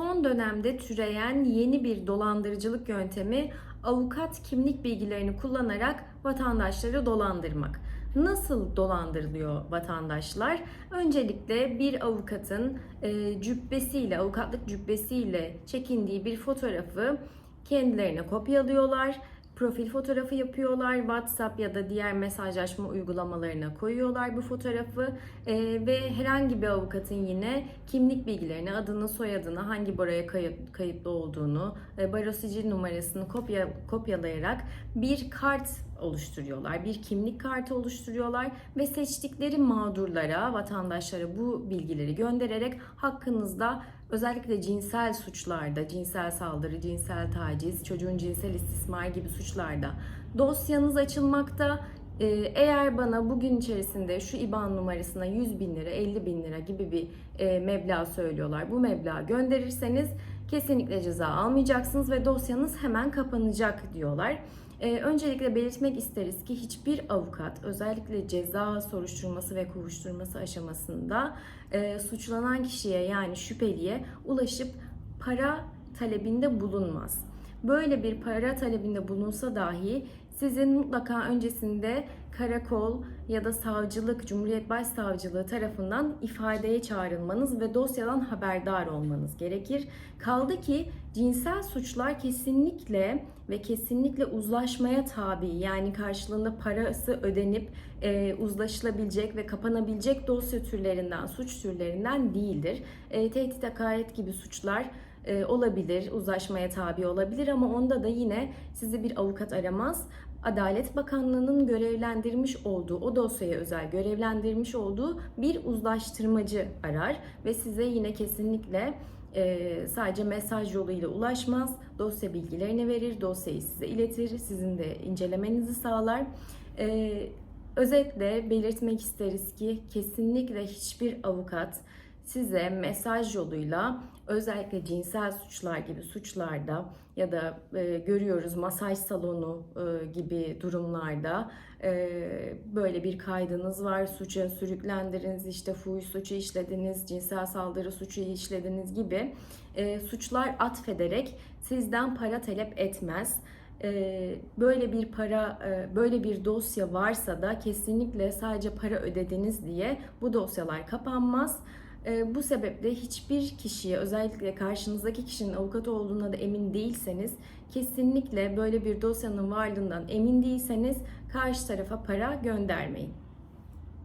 Son dönemde türeyen yeni bir dolandırıcılık yöntemi avukat kimlik bilgilerini kullanarak vatandaşları dolandırmak. Nasıl dolandırılıyor vatandaşlar? Öncelikle bir avukatın e, cübbesiyle, avukatlık cübbesiyle çekindiği bir fotoğrafı kendilerine kopyalıyorlar. Profil fotoğrafı yapıyorlar. WhatsApp ya da diğer mesajlaşma uygulamalarına koyuyorlar bu fotoğrafı E, ve herhangi bir avukatın yine kimlik bilgilerini, adını, soyadını, hangi baraya kayıt, kayıtlı olduğunu, e, baro sicil numarasını kopya, kopyalayarak bir kart oluşturuyorlar. Bir kimlik kartı oluşturuyorlar ve seçtikleri mağdurlara, vatandaşlara bu bilgileri göndererek hakkınızda özellikle cinsel suçlarda, cinsel saldırı, cinsel taciz, çocuğun cinsel istismar gibi suçlarda dosyanız açılmakta. Ee, Eğer bana bugün içerisinde şu IBAN numarasına 100 bin lira, 50 bin lira gibi bir e, meblağ söylüyorlar. Bu meblağı gönderirseniz kesinlikle ceza almayacaksınız ve dosyanız hemen kapanacak diyorlar. Ee, öncelikle belirtmek isteriz ki hiçbir avukat özellikle ceza soruşturması ve kovuşturması aşamasında e, suçlanan kişiye yani şüpheliye ulaşıp para talebinde bulunmaz. Böyle bir para talebinde bulunsa dahi sizin mutlaka öncesinde karakol ya da savcılık, Cumhuriyet Başsavcılığı tarafından ifadeye çağrılmanız ve dosyadan haberdar olmanız gerekir. Kaldı ki cinsel suçlar kesinlikle ve kesinlikle uzlaşmaya tabi. Yani karşılığında parası ödenip e, uzlaşılabilecek ve kapanabilecek dosya türlerinden, suç türlerinden değildir. E, tehdit, hakaret gibi suçlar e, olabilir, uzlaşmaya tabi olabilir ama onda da yine sizi bir avukat aramaz. Adalet Bakanlığı'nın görevlendirmiş olduğu, o dosyaya özel görevlendirmiş olduğu bir uzlaştırmacı arar ve size yine kesinlikle e, sadece mesaj yoluyla ulaşmaz. Dosya bilgilerini verir, dosyayı size iletir, sizin de incelemenizi sağlar. E, özetle belirtmek isteriz ki kesinlikle hiçbir avukat size mesaj yoluyla özellikle cinsel suçlar gibi suçlarda ya da e, görüyoruz masaj salonu e, gibi durumlarda e, böyle bir kaydınız var suça sürüklendiniz işte fuhuş suçu işlediniz cinsel saldırı suçu işlediniz gibi e, suçlar atfederek sizden para talep etmez e, böyle bir para, e, böyle bir dosya varsa da kesinlikle sadece para ödediniz diye bu dosyalar kapanmaz. E, Bu sebeple hiçbir kişiye özellikle karşınızdaki kişinin avukat olduğuna da emin değilseniz kesinlikle böyle bir dosyanın varlığından emin değilseniz karşı tarafa para göndermeyin.